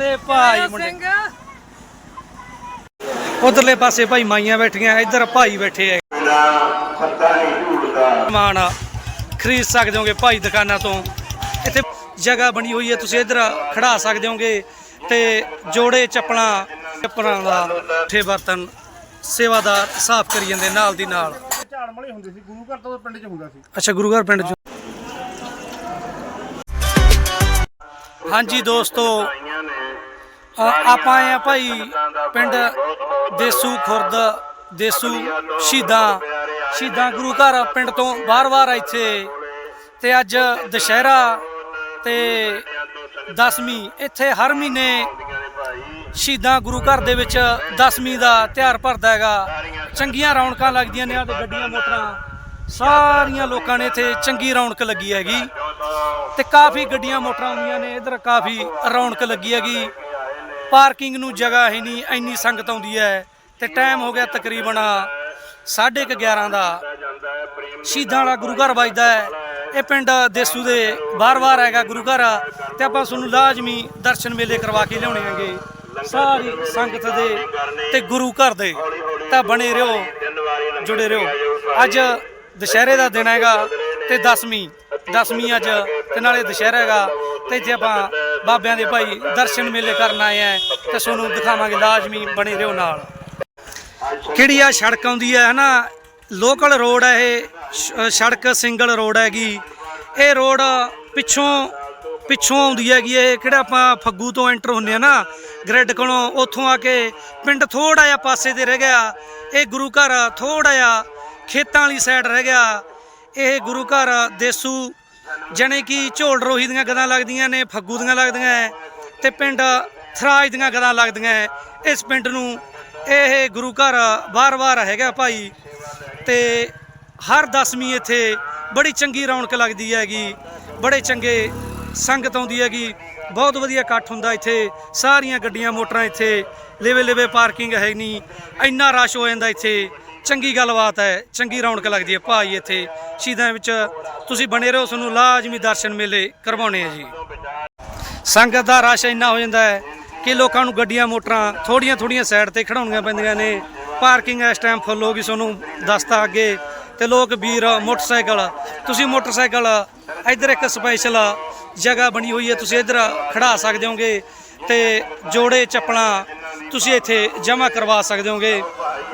ਤੇ ਭਾਈ ਮੁੰਡੇ। ਉਧਰਲੇ ਪਾਸੇ ਭਾਈ ਮਾਈਆਂ ਬੈਠੀਆਂ ਇੱਧਰ ਭਾਈ ਬੈਠੇ ਆ। ਸਮਾਨ ਖਰੀਦ ਸਕਦੇ ਹੋਗੇ ਭਾਈ ਦੁਕਾਨਾਂ ਤੋਂ। ਇੱਥੇ ਜਗ੍ਹਾ ਬਣੀ ਹੋਈ ਹੈ ਤੁਸੀਂ ਇੱਧਰ ਖੜਾ ਸਕਦੇ ਹੋਗੇ। ਤੇ ਜੋੜੇ ਚੱਪਲਾਂ ਚੱਪਲਾਂ ਦਾ ਠੇ ਬਰਤਨ ਸੇਵਾਦਾਰ ਸਾਫ਼ ਕਰੀ ਜਾਂਦੇ ਨਾਲ ਦੀ ਨਾਲ। ਝਾੜ ਮਲੇ ਹੁੰਦੇ ਸੀ ਗੁਰੂ ਘਰ ਤੋਂ ਪਿੰਡ 'ਚ ਹੁੰਦਾ ਸੀ। ਅੱਛਾ ਗੁਰੂ ਘਰ ਪਿੰਡ ਚ। ਹਾਂਜੀ ਦੋਸਤੋ ਆਪਾਂ ਆਏ ਆ ਭਾਈ ਪਿੰਡ ਦੇਸੂ ਖੁਰਦ, ਦੇਸੂ ਸ਼ਹੀਦਾਂ ਸ਼ਹੀਦਾਂ ਗੁਰੂ ਘਰ ਪਿੰਡ ਤੋਂ ਬਾਰ-ਬਾਰ ਇੱਥੇ। ਤੇ ਅੱਜ ਦੁਸ਼ਹਿਰਾ ਤੇ ਦਸਵੀਂ, ਇੱਥੇ ਹਰ ਮਹੀਨੇ ਸ਼ਹੀਦਾਂ ਗੁਰੂ ਘਰ ਦੇ ਵਿੱਚ ਦਸਵੀਂ ਦਾ ਤਿਉਹਾਰ ਭਰਦਾ ਹੈਗਾ। ਚੰਗੀਆਂ ਰੌਣਕਾਂ ਲੱਗਦੀਆਂ ਨੇ ਆ ਤੇ ਗੱਡੀਆਂ, ਮੋਟਰਾਂ। ਸਾਰੀਆਂ ਲੋਕਾਂ ਨੇ ਇੱਥੇ ਚੰਗੀ ਰੌਣਕ ਲੱਗੀ ਹੈਗੀ। ਤੇ ਕਾਫੀ ਗੱਡੀਆਂ, ਮੋਟਰਾਂ ਆਉਂਦੀਆਂ ਨੇ, ਇਧਰ ਕਾਫੀ ਰੌਣਕ ਲੱਗੀ ਹੈਗੀ। ਪਾਰਕਿੰਗ ਨੂੰ ਜਗ੍ਹਾ ਹੀ ਨਹੀਂ, ਇੰਨੀ ਸੰਗਤ ਆਉਂਦੀ ਹੈ ਤੇ ਟਾਈਮ ਹੋ ਗਿਆ ਤਕਰੀਬਨ 11:30 ਦਾ। ਸ਼ਹੀਦਾਂ ਵਾਲਾ ਗੁਰੂ ਘਰ ਵੱਜਦਾ ਹੈ। ਇਹ ਪਿੰਡ ਦੇਸੂ ਦੇ ਬਾਰ-ਬਾਰ ਹੈਗਾ ਗੁਰੂ ਘਰ ਤੇ ਆਪਾਂ ਤੁਹਾਨੂੰ ਲਾਜ਼ਮੀ ਦਰਸ਼ਨ ਮੇਲੇ ਕਰਵਾ ਕੇ ਲਿਆਉਣੇ ਹੈਗੇ। ਸਾਰੀ ਸੰਗਤ ਦੇ ਤੇ ਗੁਰੂ ਘਰ ਦੇ। ਤਾਂ ਬਣੇ ਰਹੋ, ਜੁੜੇ ਰਹੋ। ਅੱਜ ਦੁਸ਼ਹਿਰੇ ਦਾ ਦਿਨ ਹੈਗਾ ਤੇ ਦਸਵੀਂ ਦਸਵੀਂ ਅੱਜ ਤੇ ਨਾਲੇ ਦੁਸ਼ਹਿਰਾ ਹੈਗਾ ਤੇ ਇੱਥੇ ਆਪਾਂ ਬਾਬਿਆਂ ਦੇ ਭਾਈ ਦਰਸ਼ਨ ਮੇਲੇ ਕਰਨ ਆਏ ਆ ਤੇ ਤੁਹਾਨੂੰ ਦਿਖਾਵਾਂਗੇ, ਲਾਜ਼ਮੀ ਬਣੇ ਰਹੋ ਨਾਲ। ਕਿਹੜੀ ਆ ਸੜਕ ਆਉਂਦੀ ਹੈ ਹਨਾ? ਲੋਕਲ ਰੋਡ ਹੈ ਇਹ ਸੜਕ ਸਿੰਗਲ ਰੋਡ ਹੈਗੀ। ਇਹ ਰੋਡ ਪਿੱਛੋਂ ਪਿੱਛੋਂ ਆਉਂਦੀ ਹੈਗੀ ਇਹ ਕਿਹੜਾ ਆਪਾਂ ਫੱਗੂ ਤੋਂ ਐਂਟਰ ਹੁੰਨੇ ਆ ਨਾ ਗ੍ਰਿਡ ਕੋਲੋਂ, ਉੱਥੋਂ ਆ ਕੇ ਪਿੰਡ ਥੋੜਾ ਜਿਹਾ ਪਾਸੇ ਤੇ ਰਹਿ ਗਿਆ। ਇਹ ਗੁਰੂ ਘਰ ਥੋੜਾ ਜਿਹਾ ਖੇਤਾਂ ਵਾਲੀ ਸਾਈਡ ਰਹਿ ਗਿਆ। ਇਹ ਗੁਰੂ ਘਰ ਦੇਸੂ ਜਣੇ ਕਿ ਝੋਲ ਰੋਹੀ ਦੀਆਂ ਗਦਾਂ ਲੱਗਦੀਆਂ ਨੇ, ਫੱਗੂ ਦੀਆਂ ਲੱਗਦੀਆਂ ਹੈ ਤੇ ਪਿੰਡ ਥਰਾਜ ਦੀਆਂ ਗਦਾਂ ਲੱਗਦੀਆਂ ਹੈ ਇਸ ਪਿੰਡ ਨੂੰ ਇਹ ਗੁਰੂ ਘਰ ਵਾਰ-ਵਾਰ ਹੈਗਾ ਭਾਈ ਤੇ ਹਰ ਦਸਵੀਂ ਇੱਥੇ ਬੜੀ ਚੰਗੀ ਰੌਣਕ ਲੱਗਦੀ ਹੈਗੀ, ਬੜੇ ਚੰਗੇ ਸੰਗਤ ਆਉਂਦੀ ਹੈਗੀ, ਬਹੁਤ ਵਧੀਆ ਇਕੱਠ ਹੁੰਦਾ ਇੱਥੇ, ਸਾਰੀਆਂ ਗੱਡੀਆਂ ਮੋਟਰਾਂ ਇੱਥੇ ਲੇਵੇ ਲੇਵੇ ਪਾਰਕਿੰਗ ਹੈ ਨਹੀਂ, ਇੰਨਾ ਰਸ਼ ਹੋ ਜਾਂਦਾ ਇੱਥੇ। ਚੰਗੀ ਗੱਲਬਾਤ ਹੈ, ਚੰਗੀ ਰੌਣਕ ਲੱਗਦੀ ਹੈ ਭਾਈ ਇੱਥੇ। ਸ਼ਹੀਦਾਂ ਵਿੱਚ ਤੁਸੀਂ ਬਣੇ ਰਹੋ, ਤੁਹਾਨੂੰ ਲਾਜ਼ਮੀ ਦਰਸ਼ਨ ਮੇਲੇ ਕਰਵਾਉਣੇ ਆ ਜੀ। ਸੰਗਤ ਦਾ ਰਸ਼ ਇੰਨਾ ਹੋ ਜਾਂਦਾ ਹੈ ਕਿ ਲੋਕਾਂ ਨੂੰ ਗੱਡੀਆਂ, ਮੋਟਰਾਂ ਥੋੜੀਆਂ ਥੋੜੀਆਂ ਸਾਈਡ ਤੇ ਖੜਾਉਣੀਆਂ ਪੈਂਦੀਆਂ ਨੇ। ਪਾਰਕਿੰਗ ਇਸ ਟਾਈਮ ਫੁੱਲ ਹੋ ਗਈ, ਤੁਹਾਨੂੰ ਦੱਸਤਾ ਅੱਗੇ। ਤੇ ਲੋਕ ਵੀਰ, ਮੋਟਰਸਾਈਕਲ, ਤੁਸੀਂ ਮੋਟਰਸਾਈਕਲ, ਇੱਧਰ ਇੱਕ ਸਪੈਸ਼ਲ ਜਗ੍ਹਾ ਬਣੀ ਹੋਈ ਹੈ, ਤੁਸੀਂ ਇੱਧਰ ਖੜਾ ਸਕਦੇ ਹੋਗੇ। ਤੇ ਜੋੜੇ ਚੱਪਲਾਂ ਤੁਸੀਂ ਇੱਥੇ ਜਮ੍ਹਾਂ ਕਰਵਾ ਸਕਦੇ ਹੋਗੇ।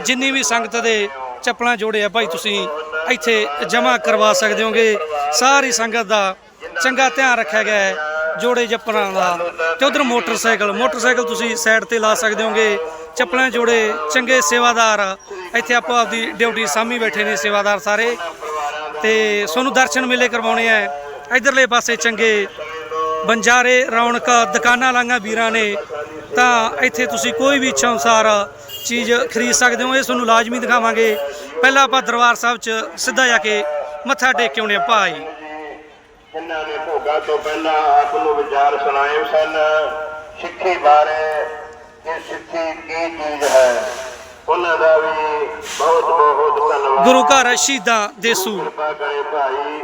ਜਿੰਨੀ ਵੀ ਸੰਗਤ ਦੇ ਚੱਪਲਾਂ ਜੋੜੇ ਆ ਭਾਈ, ਤੁਸੀਂ ਇੱਥੇ ਜਮ੍ਹਾਂ ਕਰਵਾ ਸਕਦੇ ਹੋਗੇ। ਸਾਰੀ ਸੰਗਤ ਦਾ ਚੰਗਾ ਧਿਆਨ ਰੱਖਿਆ ਗਿਆ ਹੈ ਜੋੜੇ ਚੱਪਲਾਂ ਦਾ। ਤੇ ਉਧਰ ਮੋਟਰਸਾਈਕਲ ਮੋਟਰਸਾਈਕਲ ਤੁਸੀਂ ਸਾਈਡ ਤੇ ਲਾ ਸਕਦੇ ਹੋਗੇ। ਚੱਪਲਾਂ ਜੋੜੇ ਚੰਗੇ ਸੇਵਾਦਾਰ ਇੱਥੇ ਆਪੋ ਆਪਦੀ ਡਿਊਟੀ ਸਾਹਮਣੇ ਬੈਠੇ ਨੇ ਸੇਵਾਦਾਰ ਸਾਰੇ। ਤੇ ਤੁਹਾਨੂੰ ਦਰਸ਼ਨ ਮੇਲੇ ਕਰਵਾਉਣੇ ਆ। ਇਧਰਲੇ ਪਾਸੇ ਚੰਗੇ ਬੰਜਾਰੇ ਰੌਣਕ ਦੁਕਾਨਾਂ ਲਾਂਗਾ ਵੀਰਾਂ ਨੇ ਤਾਂ ਇੱਥੇ ਤੁਸੀਂ ਕੋਈ ਵੀ ਇੱਛਾ ਅਨੁਸਾਰ ਚੀਜ਼ ਖਰੀਦ ਸਕਦੇ ਹੋ ਇਹ ਤੁਹਾਨੂੰ ਲਾਜ਼ਮੀ ਦਿਖਾਵਾਂਗੇ। ਪਹਿਲਾਂ ਆਪਾਂ ਦਰਬਾਰ ਸਾਹਿਬ 'ਚ ਸਿੱਧਾ ਜਾ ਕੇ ਮੱਥਾ ਟੇਕ ਕੇ ਆਉਣੇ ਭਾਈ। ਜਿਨ੍ਹਾਂ ਨੇ ਭੋਗਾ ਤੋਂ ਪਹਿਲਾਂ ਆਪ ਨੂੰ ਵਿਚਾਰ ਸੁਣਾਏ ਸਨ। ਸਿੱਖੀ ਬਾਰੇ ਕਿ ਸਿੱਖੀ ਕੀ ਚੀਜ਼ ਹੈ ਉਹਨਾਂ ਦਾ ਵੀ ਬਹੁਤ ਬਹੁਤ ਧੰਨਵਾਦ। ਗੁਰੂ ਘਰ ਸ਼ਹੀਦਾਂ ਦੇਸੂ ਕਿਰਪਾ ਕਰੇ ਭਾਈ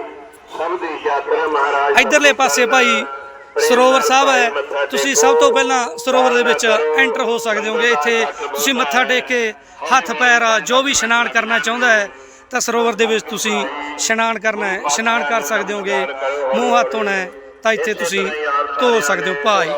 ਸਭ ਦੀ ਯਾਤਰਾ ਮਹਾਰਾਜ ਇਧਰਲੇ ਪਾਸੇ ਭਾਈ ਸਰੋਵਰ ਸਾਹਿਬ ਹੈ। ਤੁਸੀਂ ਸਭ ਤੋਂ ਪਹਿਲਾਂ ਸਰੋਵਰ ਦੇ ਵਿੱਚ ਐਂਟਰ ਹੋ ਸਕਦੇ ਹੋਗੇ। ਇੱਥੇ ਤੁਸੀਂ ਮੱਥਾ ਟੇਕ ਕੇ ਹੱਥ ਪੈਰ ਜੋ ਵੀ ਇਸ਼ਨਾਨ ਕਰਨਾ ਚਾਹੁੰਦਾ ਹੈ, ਤਾਂ ਸਰੋਵਰ ਦੇ ਵਿੱਚ ਤੁਸੀਂ ਇਸ਼ਨਾਨ ਕਰਨਾ ਹੈ। ਇਸ਼ਨਾਨ ਕਰ ਸਕਦੇ ਹੋਗੇ। ਮੂੰਹ ਹੱਥ ਧੋਣਾ ਹੈ, ਤਾਂ ਇੱਥੇ ਤੁਸੀਂ ਧੋ ਸਕਦੇ ਹੋ ਭਾਈ।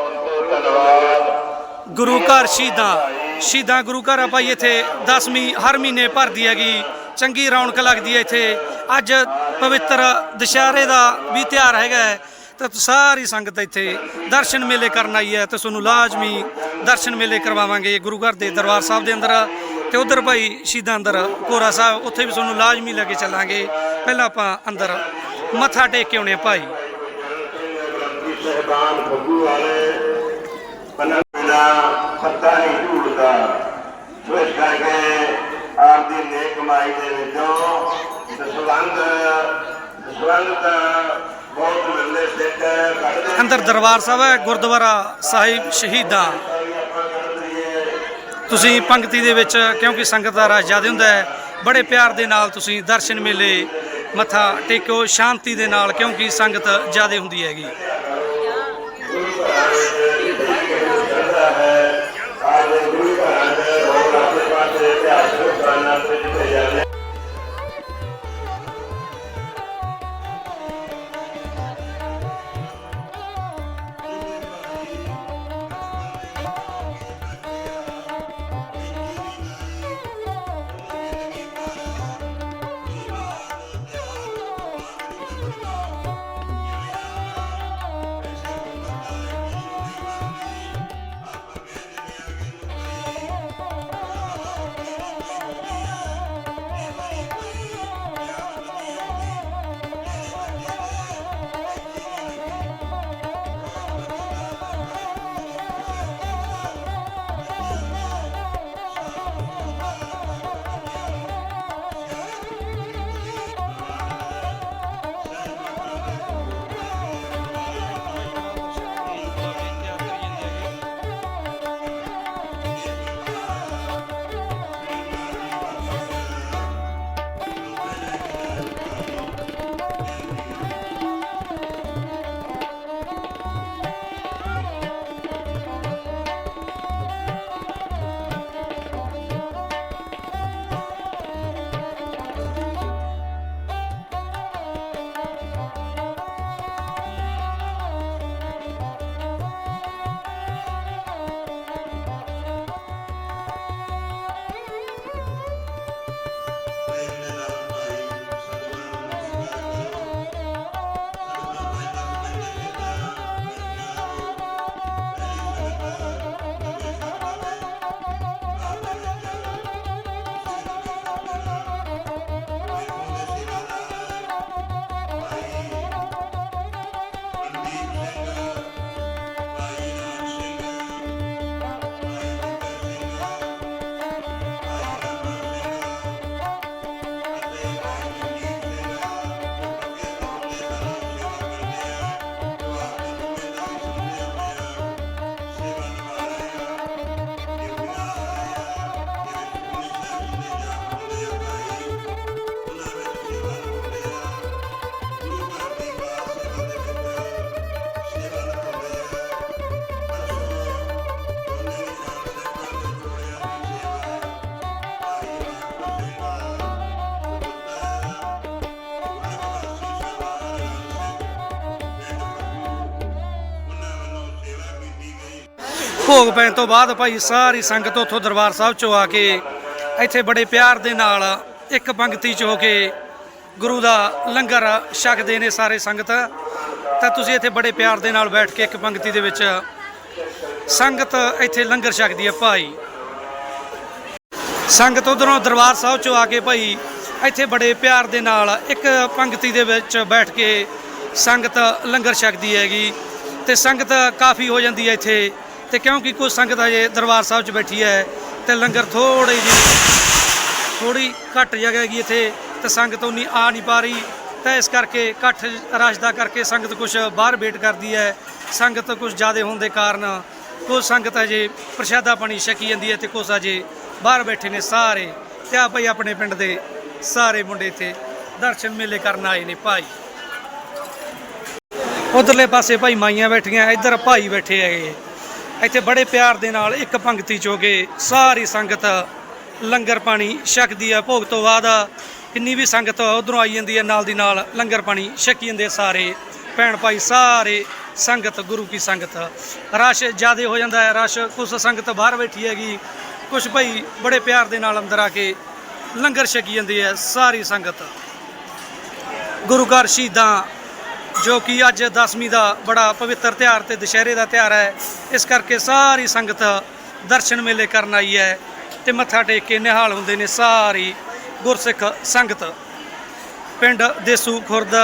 ਗੁਰੂ ਘਰ ਸ਼ਹੀਦਾਂ। ਸ਼ਹੀਦਾਂ ਗੁਰੂ ਘਰ ਆ ਭਾਈ, ਇੱਥੇ 10ਵੀਂ ਹਰ ਮਹੀਨੇ ਭਰਦੀ ਹੈਗੀ। ਚੰਗੀ ਰੌਣਕ ਲੱਗਦੀ ਹੈ ਇੱਥੇ। ਅੱਜ ਪਵਿੱਤਰ ਦੁਸ਼ਹਿਰੇ ਦਾ ਵੀ ਤਿਉਹਾਰ ਹੈਗਾ ਹੈ। ਤਾਂ ਸਾਰੀ ਸੰਗਤ ਇੱਥੇ ਦਰਸ਼ਨ ਮੇਲੇ ਕਰਨ ਆਈ ਹੈ ਤੇ ਤੁਹਾਨੂੰ ਲਾਜ਼ਮੀ ਦਰਸ਼ਨ ਮੇਲੇ ਕਰਵਾਵਾਂਗੇ ਗੁਰੂ ਘਰ ਦੇ ਦਰਬਾਰ ਸਾਹਿਬ ਦੇ ਅੰਦਰ ਤੇ ਉਧਰ ਭਾਈ ਸ਼ਹੀਦਾਂ ਅੰਦਰ ਕੋਰਾ ਸਾਹਿਬ, ਉੱਥੇ ਵੀ ਤੁਹਾਨੂੰ ਲਾਜ਼ਮੀ ਲੈ ਕੇ ਚੱਲਾਂਗੇ। ਪਹਿਲਾਂ ਆਪਾਂ ਅੰਦਰ ਮੱਥਾ ਟੇਕ ਕੇ ਆਉਣੇ ਭਾਈ। ਸਹਿਬਾਨ ਫੱਗੂ ਵਾਲੇ, ਪਨਾ ਬਿਨਾ ਪੱਤਾ ਨਹੀਂ ਝੂੜਦਾ ਸੋ ਇਸ ਕਰਕੇ ਆਪ ਦੀ ਨੇਕ ਕਮਾਈ ਦੇ ਵਿੱਚੋਂ ਦਸਵੰਦ ਦਸਵੰਦ ਅੰਦਰ ਦਰਬਾਰ ਸਾਹਿਬ ਹੈ, ਗੁਰਦੁਆਰਾ ਸਾਹਿਬ ਸ਼ਹੀਦਾਂ। ਤੁਸੀਂ ਪੰਕਤੀ ਦੇ ਵਿੱਚ, ਕਿਉਂਕਿ ਸੰਗਤ ਦਾ ਰਸ਼ ਜ਼ਿਆਦਾ ਹੁੰਦਾ ਹੈ, ਬੜੇ ਪਿਆਰ ਦੇ ਨਾਲ ਤੁਸੀਂ ਦਰਸ਼ਨ ਮੇਲੇ ਮੱਥਾ ਟੇਕੋ, ਸ਼ਾਂਤੀ ਦੇ ਨਾਲ, ਕਿਉਂਕਿ ਸੰਗਤ ਜ਼ਿਆਦਾ ਹੁੰਦੀ ਹੈਗੀ। ਭੋਗ ਪੈਣ ਤੋਂ ਬਾਅਦ ਭਾਈ ਸਾਰੀ ਸੰਗਤ ਉੱਥੋਂ ਦਰਬਾਰ ਸਾਹਿਬ ਚੋਂ ਆ ਕੇ ਇੱਥੇ ਬੜੇ ਪਿਆਰ ਦੇ ਨਾਲ ਇੱਕ ਪੰਗਤੀ ਚ ਹੋ ਕੇ ਗੁਰੂ ਦਾ ਲੰਗਰ ਛਕਦੇ ਨੇ ਸਾਰੇ ਸੰਗਤ। ਤਾਂ ਤੁਸੀਂ ਇੱਥੇ ਬੜੇ ਪਿਆਰ ਦੇ ਨਾਲ ਬੈਠ ਕੇ ਇੱਕ ਪੰਗਤੀ ਦੇ ਵਿੱਚ ਸੰਗਤ ਇੱਥੇ ਲੰਗਰ ਛਕਦੀ ਹੈ ਭਾਈ। ਸੰਗਤ ਉਧਰੋਂ ਦਰਬਾਰ ਸਾਹਿਬ ਚੋਂ ਆ ਕੇ ਭਾਈ ਇੱਥੇ ਬੜੇ ਪਿਆਰ ਦੇ ਨਾਲ ਇੱਕ ਪੰਗਤੀ ਦੇ ਵਿੱਚ ਬੈਠ ਕੇ ਸੰਗਤ ਲੰਗਰ ਛਕਦੀ ਹੈਗੀ। ਤੇ ਸੰਗਤ ਕਾਫੀ ਹੋ ਜਾਂਦੀ ਹੈ ਇੱਥੇ। ਤੇ ਕਿਉਂਕਿ ਕੁਝ ਸੰਗਤ ਅਜੇ ਦਰਬਾਰ ਸਾਹਿਬ 'ਚ ਬੈਠੀ ਹੈ ਤੇ ਲੰਗਰ ਥੋੜੀ ਜਿਹੀ ਥੋੜੀ ਘੱਟ ਜਗ੍ਹਾ ਹੈਗੀ ਇੱਥੇ, ਤੇ ਸੰਗਤ ਉਨੀ ਆ ਨਹੀਂ ਪਾ ਰਹੀ। ਤਾਂ ਇਸ ਕਰਕੇ ਇਕੱਠ ਰਸ਼ ਦਾ ਕਰਕੇ ਸੰਗਤ ਕੁਝ ਬਾਹਰ ਵੇਟ ਕਰਦੀ ਹੈ। ਸੰਗਤ ਕੁਝ ਜ਼ਿਆਦਾ ਹੋਣ ਦੇ ਕਾਰਨ ਕੁਝ ਸੰਗਤ ਅਜੇ ਪ੍ਰਸ਼ਾਦਾ ਪਾਣੀ ਛਕੀ ਜਾਂਦੀ ਹੈ ਤੇ ਕੁਝ ਅਜੇ ਬਾਹਰ ਬੈਠੇ ਨੇ ਸਾਰੇ। ਤੇ ਆ ਭਾਈ ਆਪਣੇ ਪਿੰਡ ਦੇ ਸਾਰੇ ਮੁੰਡੇ ਇੱਥੇ ਦਰਸ਼ਨ ਮੇਲੇ ਕਰਨ ਆਏ ਨੇ ਭਾਈ। ਉਧਰਲੇ ਪਾਸੇ ਭਾਈ ਮਾਈਆਂ ਬੈਠੀਆਂ, ਇੱਧਰ ਭਾਈ ਬੈਠੇ ਹੈਗੇ। ਇੱਥੇ ਬੜੇ ਪਿਆਰ ਦੇ ਨਾਲ ਇੱਕ ਪੰਕਤੀ ਚੋ ਕੇ ਸਾਰੀ ਸੰਗਤ ਲੰਗਰ ਪਾਣੀ ਛਕਦੀ ਹੈ ਭੋਗ ਤੋਂ ਬਾਅਦ ਕਿੰਨੀ ਵੀ ਸੰਗਤ ਉਧਰੋਂ ਆਈ ਜਾਂਦੀ ਹੈ ਨਾਲ ਦੀ ਨਾਲ ਲੰਗਰ ਪਾਣੀ ਛਕੀ ਜਾਂਦੇ ਸਾਰੇ। ਭੈਣ ਭਾਈ ਸਾਰੇ ਸੰਗਤ, ਗੁਰੂ ਕੀ ਸੰਗਤ। ਰਸ਼ ਜ਼ਿਆਦਾ ਹੋ ਜਾਂਦਾ ਹੈ, ਰਸ਼ ਕੁਝ ਸੰਗਤ ਬਾਹਰ ਬੈਠੀ ਹੈਗੀ। ਕੁਝ ਭਾਈ ਬੜੇ ਪਿਆਰ ਦੇ ਨਾਲ ਅੰਦਰ ਆ ਕੇ ਲੰਗਰ ਛਕੀ ਜਾਂਦੀ ਹੈ ਸਾਰੀ ਸੰਗਤ। ਗੁਰੂ ਘਰ ਸ਼ਹੀਦਾਂ ਜੋ ਕਿ ਅੱਜ ਦਸਵੀਂ ਦਾ ਬੜਾ ਪਵਿੱਤਰ ਤਿਉਹਾਰ ਤੇ ਦੁਸ਼ਹਿਰੇ ਦਾ ਤਿਉਹਾਰ ਹੈ, ਇਸ ਕਰਕੇ ਸਾਰੀ ਸੰਗਤ ਦਰਸ਼ਨ ਮੇਲੇ ਕਰਨ ਆਈ ਹੈ ਤੇ ਮੱਥਾ ਟੇਕ ਕੇ ਨਿਹਾਲ ਹੁੰਦੇ ਨੇ ਸਾਰੀ ਗੁਰਸਿੱਖ ਸੰਗਤ। ਪਿੰਡ ਦੇਸੂ ਖੁਰਦ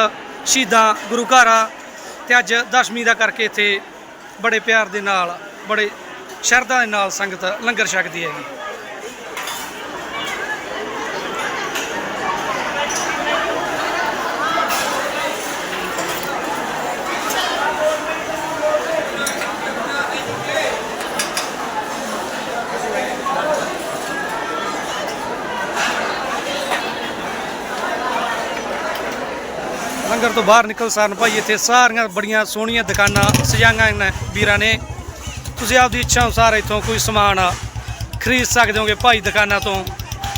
ਸ਼ਹੀਦਾਂ ਗੁਰੂ ਘਰਾਂ ਤੇ ਅੱਜ ਦਸਵੀਂ ਦਾ ਕਰਕੇ ਇੱਥੇ ਬੜੇ ਪਿਆਰ ਦੇ ਨਾਲ, ਬੜੇ ਸ਼ਰਧਾ ਦੇ ਨਾਲ ਸੰਗਤ ਲੰਗਰ ਛਕਦੀ ਹੈਗੀ। ਲੰਗਰ ਤੋਂ ਬਾਹਰ ਨਿਕਲ ਸਾਰਨ ਭਾਈ, ਇੱਥੇ ਸਾਰੀਆਂ ਬੜੀਆਂ ਸੋਹਣੀਆਂ ਦੁਕਾਨਾਂ ਸਜਾਈਆਂ ਨੇ ਵੀਰਾਂ ਨੇ। ਤੁਸੀਂ ਆਪਦੀ ਇੱਛਾ ਅਨੁਸਾਰ ਇੱਥੋਂ ਕੋਈ ਸਮਾਨ ਖਰੀਦ ਸਕਦੇ ਹੋਗੇ ਭਾਈ ਦੁਕਾਨਾਂ ਤੋਂ।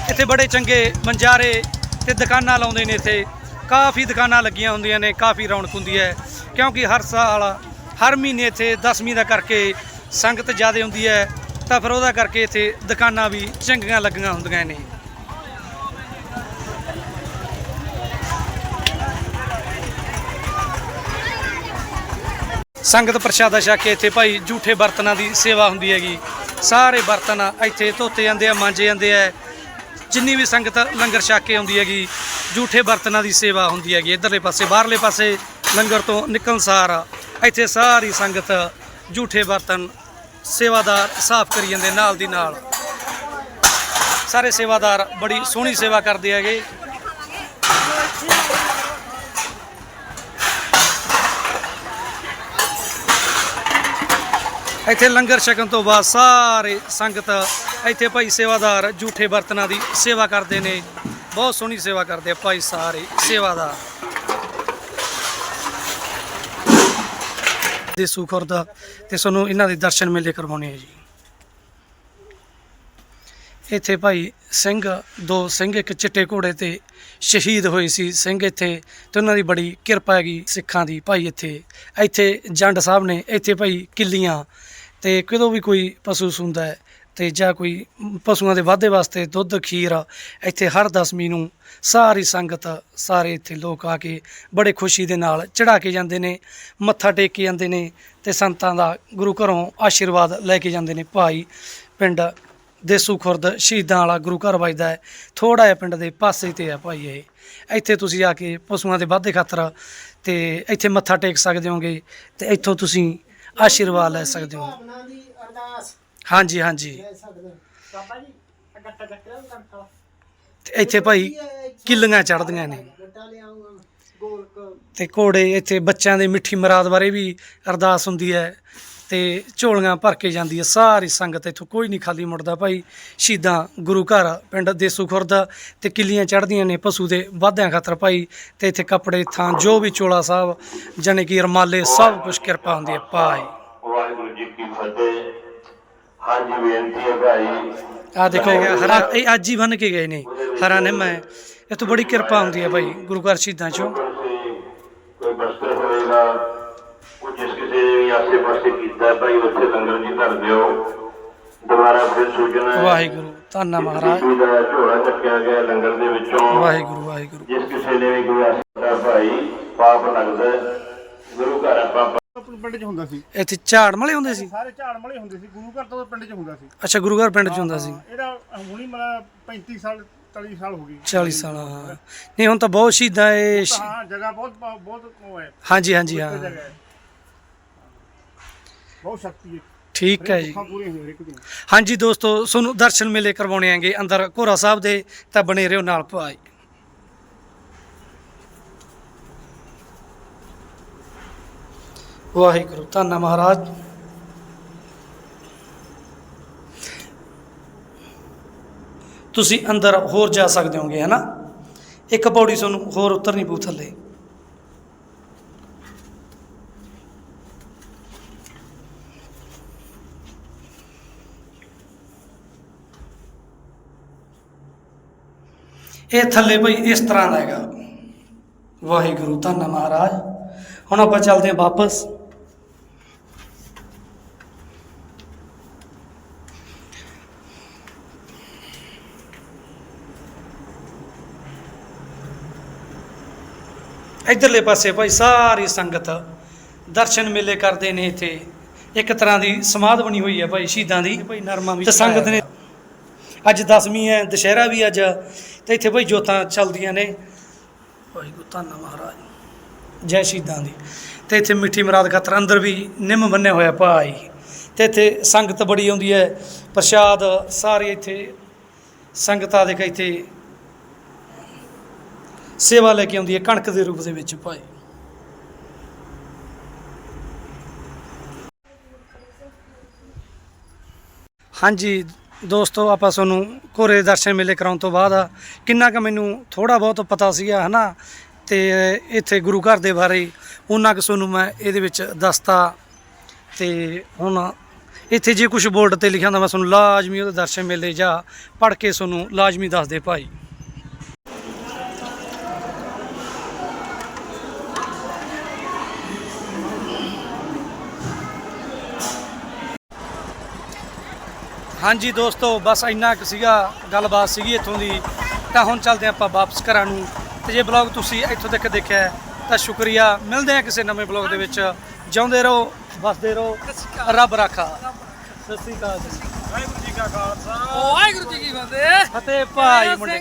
ਇੱਥੇ ਬੜੇ ਚੰਗੇ ਮੰਜ਼ਾਰੇ ਤੇ ਦੁਕਾਨਾਂ ਲਾਉਂਦੇ ਨੇ ਇੱਥੇ। ਕਾਫੀ ਦੁਕਾਨਾਂ ਲੱਗੀਆਂ ਹੁੰਦੀਆਂ ਨੇ, ਕਾਫੀ ਰੌਣਕ ਹੁੰਦੀ ਹੈ। ਕਿਉਂਕਿ ਹਰ ਸਾਲ, ਹਰ ਮਹੀਨੇ ਇੱਥੇ 10ਵੀਂ ਦਾ ਕਰਕੇ ਸੰਗਤ ਜ਼ਿਆਦਾ ਹੁੰਦੀ ਹੈ, ਤਾਂ ਫਿਰ ਉਹਦਾ ਕਰਕੇ ਇੱਥੇ ਦੁਕਾਨਾਂ ਵੀ ਚੰਗੀਆਂ ਲੱਗੀਆਂ ਹੁੰਦੀਆਂ ਨੇ। ਸੰਗਤ ਪ੍ਰਸ਼ਾਦਾ ਛਕ ਕੇ ਇੱਥੇ ਭਾਈ ਝੂਠੇ ਬਰਤਨਾਂ ਦੀ ਸੇਵਾ ਹੁੰਦੀ ਹੈਗੀ। ਸਾਰੇ ਬਰਤਨ ਇੱਥੇ ਧੋਤੇ ਜਾਂਦੇ ਆ, ਮਾਂਜੇ ਜਾਂਦੇ ਆ। ਜਿੰਨੀ ਵੀ ਸੰਗਤ ਲੰਗਰ ਛਕ ਕੇ ਆਉਂਦੀ ਹੈਗੀ, ਝੂਠੇ ਬਰਤਨਾਂ ਦੀ ਸੇਵਾ ਹੁੰਦੀ ਹੈਗੀ। ਇਧਰਲੇ ਪਾਸੇ, ਬਾਹਰਲੇ ਪਾਸੇ ਲੰਗਰ ਤੋਂ ਨਿਕਲਣ ਸਾਰ ਇੱਥੇ ਸਾਰੀ ਸੰਗਤ ਝੂਠੇ ਬਰਤਨ ਸੇਵਾਦਾਰ ਸਾਫ਼ ਕਰੀ ਜਾਂਦੇ ਨਾਲ ਦੀ ਨਾਲ। ਸਾਰੇ ਸੇਵਾਦਾਰ ਬੜੀ ਸੋਹਣੀ ਸੇਵਾ ਕਰਦੇ ਹੈਗੇ। ਇੱਥੇ ਲੰਗਰ ਛਕਣ ਤੋਂ ਬਾਅਦ ਸਾਰੇ ਸੰਗਤ ਇੱਥੇ ਭਾਈ ਸੇਵਾਦਾਰ ਝੂਠੇ ਬਰਤਨਾਂ ਦੀ ਸੇਵਾ ਕਰਦੇ ਨੇ। ਬਹੁਤ ਸੋਹਣੀ ਸੇਵਾ ਕਰਦੇ ਆ ਭਾਈ ਸਾਰੇ ਸੇਵਾਦਾਰ। ਦੇ ਸੁਖਰ ਦਾ ਤੇ ਤੁਹਾਨੂੰ ਇਹਨਾਂ ਦੇ ਦਰਸ਼ਨ ਮੇਲੇ ਕਰਵਾਉਣੇ ਆ ਜੀ। ਇੱਥੇ ਭਾਈ ਸਿੰਘ, ਦੋ ਸਿੰਘ, ਇੱਕ ਚਿੱਟੇ ਘੋੜੇ ਤੇ ਸ਼ਹੀਦ ਹੋਏ ਸੀ ਸਿੰਘ ਇੱਥੇ ਤੇ ਉਹਨਾਂ ਦੀ ਬੜੀ ਕਿਰਪਾ ਹੈਗੀ ਸਿੱਖਾਂ ਦੀ। ਭਾਈ ਇੱਥੇ ਇੱਥੇ ਜੰਡ ਸਾਹਿਬ ਨੇ, ਇੱਥੇ ਭਾਈ ਕਿੱਲੀਆਂ ਤੇ ਕਦੋਂ ਵੀ ਕੋਈ ਪਸ਼ੂ ਸੁੰਦਾ ਹੈ ਤੇ ਜਾਂ ਕੋਈ ਪਸ਼ੂਆਂ ਦੇ ਵਾਧੇ ਵਾਸਤੇ ਦੁੱਧ, ਖੀਰ ਇੱਥੇ ਹਰ ਦਸਵੀਂ ਨੂੰ ਸਾਰੀ ਸੰਗਤ, ਸਾਰੇ ਇੱਥੇ ਲੋਕ ਆ ਕੇ ਬੜੇ ਖੁਸ਼ੀ ਦੇ ਨਾਲ ਚੜਾ ਕੇ ਜਾਂਦੇ ਨੇ, ਮੱਥਾ ਟੇਕ ਕੇ ਜਾਂਦੇ ਨੇ ਤੇ ਸੰਤਾਂ ਦਾ ਗੁਰੂ ਘਰੋਂ ਆਸ਼ੀਰਵਾਦ ਲੈ ਕੇ ਜਾਂਦੇ ਨੇ। ਭਾਈ ਪਿੰਡ ਦੇਸੂ ਖੁਰਦ ਸ਼ਹੀਦਾਂ ਵਾਲਾ ਗੁਰੂ ਘਰ ਵੱਜਦਾ ਹੈ। ਥੋੜਾ ਜਿਹਾ ਪਿੰਡ ਦੇ ਪਾਸੇ ਤੇ ਆ ਭਾਈ ਇਹ। ਇੱਥੇ ਤੁਸੀਂ ਆ ਕੇ ਪਸ਼ੂਆਂ ਦੇ ਵਾਧੇ ਖਾਤਰ ਤੇ ਇੱਥੇ ਮੱਥਾ ਟੇਕ ਸਕਦੇ ਹੋਗੇ ਤੇ ਇੱਥੋਂ ਤੁਸੀਂ ਆਸ਼ੀਰਵਾਦ ਲੈ ਸਕਦੇ ਹੋ। ਭਾਵਨਾ ਦੀ ਅਰਦਾਸ। ਹਾਂਜੀ ਹਾਂਜੀ। ਲੈ ਸਕਦੇ ਹੋ। ਬਾਬਾ ਜੀ ਆਹ ਗੱਟਾ ਗੱਟਾ ਕਰਤਾ ਤੇ ਇੱਥੇ ਭਾਈ ਕਿੱਲੀਆਂ ਚੜਦੀਆਂ ਨੇ। ਗੱਟਾ ਲਿਆਉਂਗਾ ਗੋਲ ਕ ਤੇ ਘੋੜੇ ਇੱਥੇ ਬੱਚਿਆਂ ਦੇ ਮਿੱਠੀ ਮਰਾਦ ਬਾਰੇ ਵੀ ਅਰਦਾਸ ਹੁੰਦੀ ਹੈ। ਤੇ ਝੋਲੀਆਂ ਭਰ ਕੇ ਜਾਂਦੀ ਹੈ। ਸਾਰੀ ਸੰਗਤ ਇੱਥੋਂ ਕੋਈ ਨਹੀਂ ਖਾਲੀ ਮੁੜਦਾ ਭਾਈ। ਸ਼ਹੀਦਾਂ ਗੁਰੂ ਘਰ ਪਿੰਡ ਦੇਸੂ ਖੁਰਦ ਤੇ ਕਿੱਲੀਆਂ ਚੜਦੀਆਂ ਨੇ ਪਸ਼ੂ ਦੇ ਵਾਧਿਆਂ ਖਾਤਰ ਭਾਈ। ਤੇ ਇੱਥੇ ਕੱਪੜੇ ਥਾਂ ਜੋ ਵੀ ਚੋਲਾ ਸਾਹਿਬ ਜਾਣੀ ਕਿ ਰਮਾਲੇ ਸਭ ਕੁਝ ਕਿਰਪਾ ਹੁੰਦੀ ਹੈ ਭਾਈ। ਵਾਹਿਗੁਰੂ ਜੀ ਕੀ ਫਤਿਹ। ਹਾਂਜੀ ਬੇਨਤੀ ਹੈ ਭਾਈ। ਆ ਦੇਖੋ ਹਰਾ ਇਹ ਅੱਜ ਹੀ ਬਣ ਕੇ ਗਏ ਨੇ। ਹਰਾ ਨਿੰਮ ਹੈ। ਇੱਥੋਂ ਬੜੀ ਕਿਰਪਾ ਹੁੰਦੀ ਹੈ ਭਾਈ ਗੁਰੂ ਘਰ ਸ਼ਹੀਦਾਂ ਚੋਂ। ਕੋਈ ਬਸਤਰ ਹੋਏਗਾ ਉਹ ਜਿਸ ਕਿਸੇ ਨੇ ਵੀ ਆਸੇ ਪਾਸੇ ਕੀਤਾ ਹੈ ਭਾਈ ਉੱਥੇ ਲੰਗਰ ਜੀ ਧਰ ਦਿਓ ਦੁਬਾਰਾ ਫਿਰ ਸੂਚਨਾ ਹੈ ਵਾਹਿਗੁਰੂ ਧੰਨਾ ਮਹਾਰਾਜ। ਕਿਸੇ ਦਾ ਝੋਲਾ ਚੱਕਿਆ ਗਿਆ ਲੰਗਰ ਦੇ ਵਿੱਚੋਂ। ਵਾਹਿਗੁਰੂ ਵਾਹਿਗੁਰੂ। ਜਿਸ ਕਿਸੇ ਨੇ ਵੀ ਕੋਈ ਆਸਾ ਭਾਈ ਪਾਪ ਲੱਗਦਾ। ਗੁਰੂ ਘਰ ਆਪਾਂ ਆਪਣੇ ਪਿੰਡ 'ਚ ਹੁੰਦਾ ਸੀ। ਇੱਥੇ ਝਾੜ ਮਲੇ ਹੁੰਦੇ ਸੀ? ਸਾਰੇ ਝਾੜ ਮਲੇ ਹੁੰਦੇ ਸੀ ਗੁਰੂ ਘਰ ਤੋਂ ਪਿੰਡ 'ਚ ਹੁੰਦਾ ਸੀ। ਅੱਛਾ ਗੁਰੂ ਘਰ ਪਿੰਡ ਚ ਹੁੰਦਾ ਸੀ। ਇਹਦਾ ਹੁਣੀ ਮਤਲਬ 35 ਸਾਲ 40 ਸਾਲ ਹੋ ਗਈ 40 ਸਾਲ ਹਾਂ ਨਹੀਂ ਹੁਣ ਤਾਂ ਬਹੁਤ ਸ਼ਹੀਦਾਂ ਇਹ ਹਾਂ ਜਗ੍ਹਾ ਬਹੁਤ ਬਹੁਤ ਉਹ ਹੈ। ਹਾਂਜੀ ਹਾਂਜੀ ਹੈ। ਬਹੁਤ ਸ਼ਕਤੀ ਹੈ। ਠੀਕ ਹੈ ਜੀ। ਹਾਂਜੀ ਦੋਸਤੋ ਤੁਹਾਨੂੰ ਦਰਸ਼ਨ ਮੇਲੇ ਕਰਵਾਉਣੇ ਆਂਗੇ। ਅੰਦਰ ਘੋਰਾ ਸਾਹਿਬ ਦੇ ਤਾਂ ਬਣੇ ਰਹੋ ਨਾਲ ਭਾਈ। ਵਾਹਿਗੁਰੂ ਧੰਨਾ ਮਹਾਰਾਜ। ਤੁਸੀਂ ਅੰਦਰ ਹੋਰ ਜਾ ਸਕਦੇ ਹੋਗੇ ਹਨਾ? ਇੱਕ ਪੌੜੀ ਤੁਹਾਨੂੰ ਹੋਰ ਉਤਰਨੀ ਪਊ ਥੱਲੇ। ਇਹ ਥੱਲੇ ਭਾਈ ਇਸ ਤਰ੍ਹਾਂ ਦਾ ਹੈਗਾ। ਵਾਹਿਗੁਰੂ ਧੰਨ ਮਹਾਰਾਜ। ਹੁਣ ਆਪਾਂ ਚੱਲਦੇ ਹਾਂ ਵਾਪਸ। ਇਧਰਲੇ ਪਾਸੇ ਭਾਈ ਸਾਰੀ ਸੰਗਤ ਦਰਸ਼ਨ ਮੇਲੇ ਕਰਦੇ ਨੇ ਇੱਥੇ। ਇੱਕ ਤਰ੍ਹਾਂ ਦੀ ਸਮਾਧ ਬਣੀ ਹੋਈ ਹੈ ਭਾਈ ਸ਼ਹੀਦਾਂ ਦੀ। ਭਾਈ ਨਰਮਾ ਵੀ ਤੇ ਸੰਗਤ ਨੇ ਅੱਜ ਦਸਵੀਂ ਹੈ ਦੁਸ਼ਹਿਰਾ ਵੀ ਅੱਜ। ਤੇ ਇੱਥੇ ਭਾਈ ਜੋਤਾਂ ਚੱਲਦੀਆਂ ਨੇ। ਵਾਹਿਗੁਰੂ ਧੰਨ ਮਹਾਰਾਜ। ਜੈ ਸ਼ਹੀਦਾਂ ਦੀ। ਤੇ ਇੱਥੇ ਮਿੱਠੀ ਮਰਾਦ ਖਾਤਰ ਅੰਦਰ ਵੀ ਨਿੰਮ ਬੰਨਿਆ ਹੋਇਆ ਭਾਈ। ਤੇ ਇੱਥੇ ਸੰਗਤ ਬੜੀ ਆਉਂਦੀ ਹੈ। ਪ੍ਰਸ਼ਾਦ ਸਾਰੇ ਇੱਥੇ ਸੰਗਤਾਂ ਦੇ ਇੱਥੇ ਸੇਵਾ ਲੈ ਕੇ ਆਉਂਦੀ ਹੈ ਕਣਕ ਦੇ ਰੂਪ ਦੇ ਵਿੱਚ ਭਾਈ। ਹਾਂਜੀ ਦੋਸਤੋ, ਆਪਾਂ ਤੁਹਾਨੂੰ ਘੋਰੇ ਦਰਸ਼ਨ ਮੇਲੇ ਕਰਾਉਣ ਤੋਂ ਬਾਅਦ ਕਿੰਨਾ ਕੁ ਮੈਨੂੰ ਥੋੜਾ ਬਹੁਤ ਪਤਾ ਸੀਗਾ, ਹਨਾ? ਤੇ ਇੱਥੇ ਗੁਰੂ ਘਰ ਦੇ ਬਾਰੇ ਉਹਨਾਂ ਕੁ ਤੁਹਾਨੂੰ ਮੈਂ ਇਹਦੇ ਵਿੱਚ ਦੱਸਤਾ। ਤੇ ਹੁਣ ਇੱਥੇ ਜੇ ਕੁਝ ਬੋਰਡ ਤੇ ਲਿਖਿਆ ਹੁੰਦਾ, ਮੈਂ ਤੁਹਾਨੂੰ ਲਾਜ਼ਮੀ ਉਹਦੇ ਦਰਸ਼ਨ ਮੇਲੇ ਜਾਂ ਪੜ੍ਹ ਕੇ ਤੁਹਾਨੂੰ ਲਾਜ਼ਮੀ ਦੱਸਦੇ ਭਾਈ। ਹਾਂਜੀ ਦੋਸਤੋ ਬਸ ਇੰਨਾ ਕੁ ਸੀਗਾ ਗੱਲਬਾਤ ਸੀਗੀ ਇੱਥੋਂ ਦੀ। ਤਾਂ ਹੁਣ ਚੱਲਦੇ ਆਪਾਂ ਵਾਪਸ ਘਰਾਂ ਨੂੰ। ਤੇ ਜੇ ਬਲੌਗ ਤੁਸੀਂ ਇੱਥੋਂ ਤੱਕ ਦੇਖਿਆ ਤਾਂ ਸ਼ੁਕਰੀਆ। ਮਿਲਦੇ ਹਾਂ ਕਿਸੇ ਨਵੇਂ ਬਲੌਗ ਦੇ ਵਿੱਚ। ਜਿਉਂਦੇ ਰਹੋ ਵਸਦੇ ਰਹੋ। ਰੱਬ ਰਾਖਾ। ਸਤਿ ਸ੍ਰੀ ਅਕਾਲ ਜੀ। ਵਾਹਿਗੁਰੂ ਜੀ ਕਾ ਖਾਲਸਾ। ਵਾਹਿਗੁਰੂ ਜੀ ਕੀ ਫਤਿਹ। ਫਤਿਹ ਭਾਈ ਮੁੰਡੇ।